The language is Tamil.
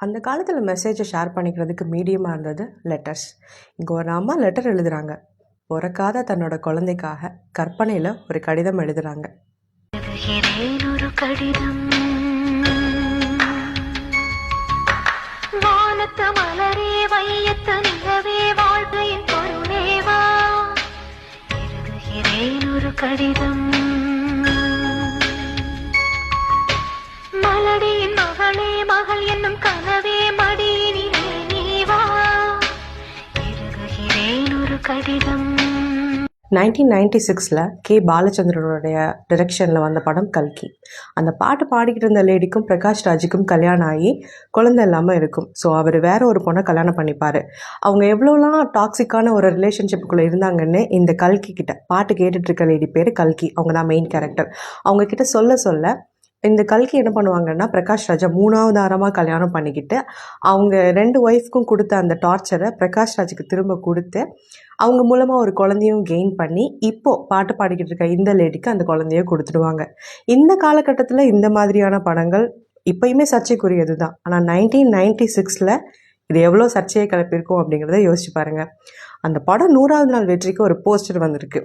அந்த காலத்தில் மெசேஜை ஷேர் பண்ணிக்கிறதுக்கு மீடியமாக இருந்தது லெட்டர்ஸ் இங்கே ஒரு அம்மா லெட்டர் எழுதுகிறாங்க பிறக்காத தன்னோட குழந்தைக்காக கற்பனையில் ஒரு கடிதம் எழுதுகிறாங்க ஒரு கடிதம். வானத்த மலரே வையத்து நிலவே வாழ்க்கையின் பொருளேவா? எழுதுகிறேன் ஒரு கடிதம். கடிதம். நைன்டீன் நைன்டி சிக்ஸில் கே. பாலச்சந்திரனுடைய டிரெக்ஷனில் வந்த படம் கல்கி. அந்த பாட்டு பாடிக்கிட்டு இருந்த லேடிக்கும் பிரகாஷ் ராஜுக்கும் கல்யாணம் ஆகி குழந்தை இல்லாமல் இருக்கும். ஸோ அவர் வேற ஒரு பொண்ணை கல்யாணம் பண்ணிப்பார். அவங்க எவ்வளோலாம் டாக்ஸிக்கான ஒரு ரிலேஷன்ஷிப்புக்குள்ளே இருந்தாங்கன்னு இந்த கல்கி கிட்ட பாட்டு கேட்டுட்ருக்க லேடி பேர் கல்கி. அவங்க தான் மெயின் கேரக்டர் அவங்க கிட்ட சொல்ல சொல்ல இந்த கல்கி என்ன பண்ணுவாங்கன்னா பிரகாஷ் ராஜா மூணாவது ஆரமாக கல்யாணம் பண்ணிக்கிட்டு அவங்க ரெண்டு ஒய்ஃப்க்கும் கொடுத்த அந்த டார்ச்சரை பிரகாஷ் ராஜுக்கு திரும்ப கொடுத்து அவங்க மூலமாக ஒரு குழந்தையும் கெயின் பண்ணி இப்போது பாட்டு பாடிக்கிட்டு இருக்க இந்த லேடிக்கு அந்த குழந்தைய கொடுத்துடுவாங்க. இந்த காலகட்டத்தில் இந்த மாதிரியான படங்கள் இப்பயுமே சர்ச்சைக்குரியது தான் ஆனால் நைன்டீன் நைன்டி சிக்ஸில் இது எவ்வளோ சர்ச்சையை கிளப்பியிருக்கும் அப்படிங்கிறத யோசிச்சு பாருங்கள் அந்த படம் நூறாவது நாள் வெற்றிக்கு ஒரு போஸ்டர் வந்திருக்கு.